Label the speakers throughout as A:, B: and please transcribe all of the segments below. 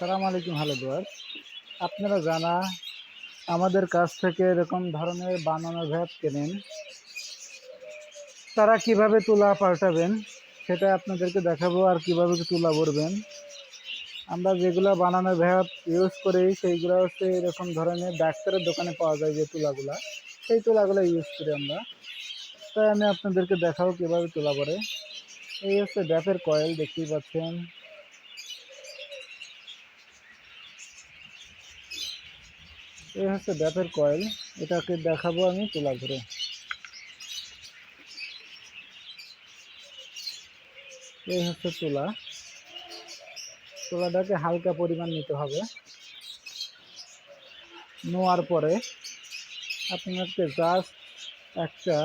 A: সালাম আলাইকুম, হ্যালো দোয়ার আপনারা জানা আমাদের কাছ থেকে এরকম ধরনের বানানো ভ্যাপ কেনেন, তারা কীভাবে তুলা পাল্টাবেন সেটা আপনাদেরকে দেখাবো আর কীভাবে তুলা ভরবেন। আমরা যেগুলো বানানো ভ্যাপ ইউজ করি, সেইগুলো হচ্ছে এরকম ধরনের ডাক্তারের দোকানে পাওয়া যায় যে তুলাগুলা। সেই তুলাগুলো ইউজ করি আমরা। তাই আমি আপনাদেরকে দেখাবো কীভাবে তুলা পরে এই হচ্ছে ভ্যাপের কয়েল, দেখতেই পাচ্ছেন। এই হচ্ছে ব্যাপের কয়েল। এটাকে দেখাবো আমি তুলা ঘুরে। এই হচ্ছে তুলা। তুলাটাকে হালকা পরিমাণ নিতে হবে। নোয়ার পরে আপনাকে জাস্ট একটা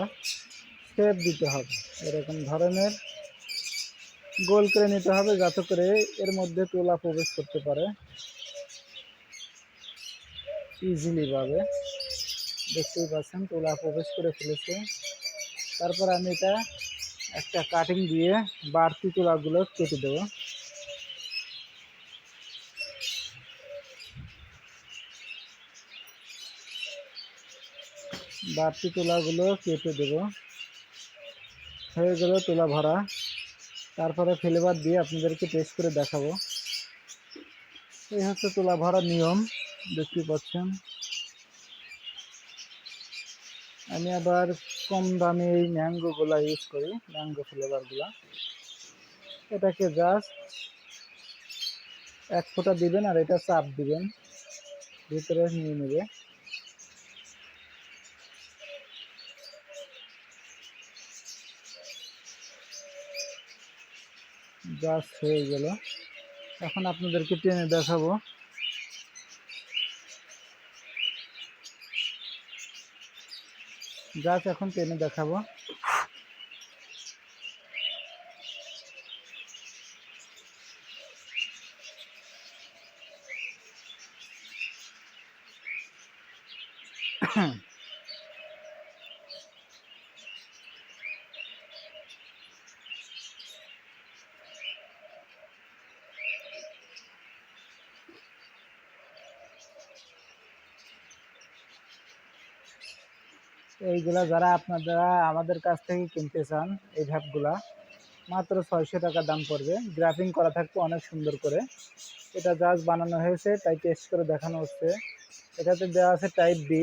A: শেপ দিতে হবে। এরকম ধরনের গোল করে নিতে হবে যাতে করে এর মধ্যে তুলা প্রবেশ করতে পারে। ইজিলি ভাবে দেখতেই পাচ্ছেন, তুলা প্রবেশ করে ফেলেছে। তারপর আমি এটা একটা কাটিং দিয়ে বাড়তি তুলাগুলো কেটে দেবো। বাড়তি তুলাগুলো কেটে দেব। হয়ে গেল তুলা ভরা। তারপরে ফ্লেভার দিয়ে আপনাদেরকে টেস্ট করে দেখাবো। এই হচ্ছে তুলা ভরার নিয়ম। দেখতে পাচ্ছেন। আমি আবার কম দামে এই ম্যাঙ্গোগুলা ইউজ করি ম্যাঙ্গো ফ্লেভারগুলা এটাকে জাস্ট এক ফোঁটা দিবেন আর এটা চাপ দিবেন। ভিতরে নিয়ে নেবে। জাস্ট হয়ে গেল। এখন আপনাদেরকে টেনে দেখাবো। গাছ এখন টেনে দেখাবো। এইগুলা যারা আপনারা আমাদের কাছ থেকে কিনতে চান, এই ভ্যাপগুলা, মাত্র ছয়শো টাকা দাম পড়বে। গ্রাফিং করা থাকবে অনেক সুন্দর করে। এটা জাস্ট বানানো হয়েছে, তাই টেস্ট করে দেখানো হচ্ছে। এটাতে দেওয়া আছে টাইপ বি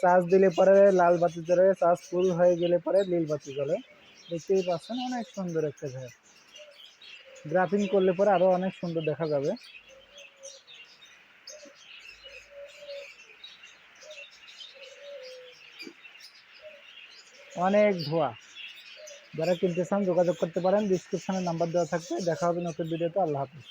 A: চার্জ দিলে পরে লাল বাতি জ্বলে চার্জ ফুল হয়ে গেলে পরে নীল বাতি জ্বলে। দেখতেই পাচ্ছেন, অনেক সুন্দর একটা ভ্যাপ। গ্রাফিং করলে পরে আরও অনেক সুন্দর দেখা যাবে। অনেক ধোয়া। যারা কিনতে চান যোগাযোগ করতে পারেন ডিসক্রিপশনে নাম্বার দেওয়া থাকবে। দেখা হবে নতুন ভিডিওতে আল্লাহ হাফিজ।